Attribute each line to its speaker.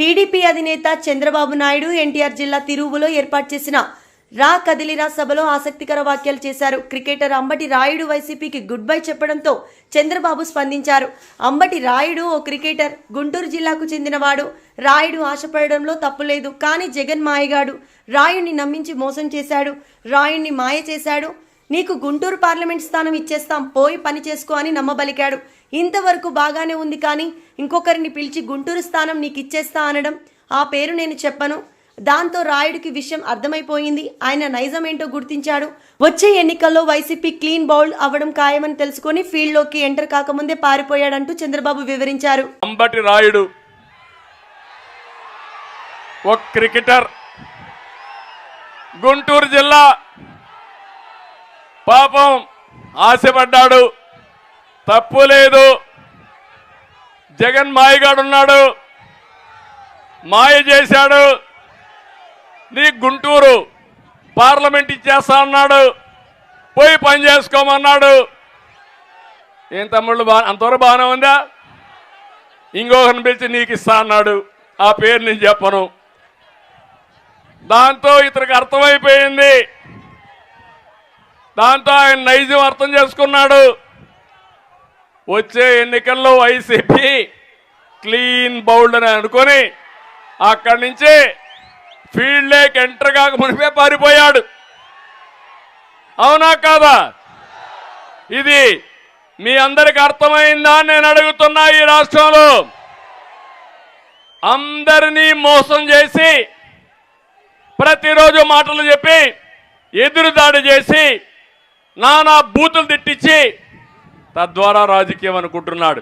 Speaker 1: TDP అధినేత చంద్రబాబు నాయుడు ఎన్టీఆర్ జిల్లా తిరువులో ఏర్పాటు చేసిన రా కదిలిరా సభలో ఆసక్తికర వ్యాఖ్యలు చేశారు. క్రికెటర్ అంబటి రాయుడు వైసీపీకి గుడ్ బై చెప్పడంతో చంద్రబాబు స్పందించారు. అంబటి రాయుడు ఓ క్రికెటర్ గుంటూరు జిల్లాకు చెందినవాడు. రాయుడు ఆశపడడంలో తప్పులేదు కానీ జగన్ మాయగాడు. రాయుడిని నమ్మించి మోసం చేశాడు. రాయుడిని మాయ చేశాడు. నీకు గుంటూరు పార్లమెంట్ స్థానం ఇచ్చేస్తాం పోయి పని చేసుకో అని నమ్మబలికాడు. ఇంతవరకు బాగానే ఉంది కానీ ఇంకొకరిని పిలిచి గుంటూరు స్థానం నీకు ఇచ్చేస్తా అనడం ఆ పేరు నేను చెప్పను. దాంతో రాయుడికి విషయం అర్థమైపోయింది. ఆయన నైజం ఏంటో గుర్తించాడు. వచ్చే ఎన్నికల్లో వైసీపీ క్లీన్ బౌల్డ్ అవ్వడం ఖాయమని తెలుసుకొని ఫీల్డ్లోకి ఎంటర్ కాకముందే పారిపోయాడంటూ చంద్రబాబు వివరించారు.
Speaker 2: అంబటి రాయుడు ఒక క్రికెటర్ గుంటూరు జిల్లా పాపం ఆశపడ్డాడు. తప్పు లేదు. జగన్ మాయగాడున్నాడు. మాయ చేశాడు. నీ గుంటూరు పార్లమెంట్ ఇచ్చేస్తా అన్నాడు. పోయి పని చేసుకోమన్నాడు. ఏం తమ్ముళ్ళు బా అంతవరకు బాగానే ఉందా? ఇంకొకరిని పిలిచి నీకు ఇస్తా అన్నాడు. ఆ పేరు నేను చెప్పను. దాంతో ఇతనికి అర్థమైపోయింది. దాంతో ఆయన నైజం అర్థం చేసుకున్నాడు. వచ్చే ఎన్నికల్లో వైసీపీ క్లీన్ బౌల్డ్ అని అనుకొని అక్కడి నుంచి ఫీల్డ్ లేక్ ఎంటర్ కాక మునిపే పారిపోయాడు. అవునా కాదా? ఇది మీ అందరికి అర్థమైందా నేను అడుగుతున్నా ఈ రాష్ట్రంలో. అందరినీ మోసం చేసి ప్రతిరోజు మాటలు చెప్పి ఎదురుదాడి చేసి నానా బూతులు తిట్టించి తద్వారా రాజకీయం అనుకుంటున్నాడు.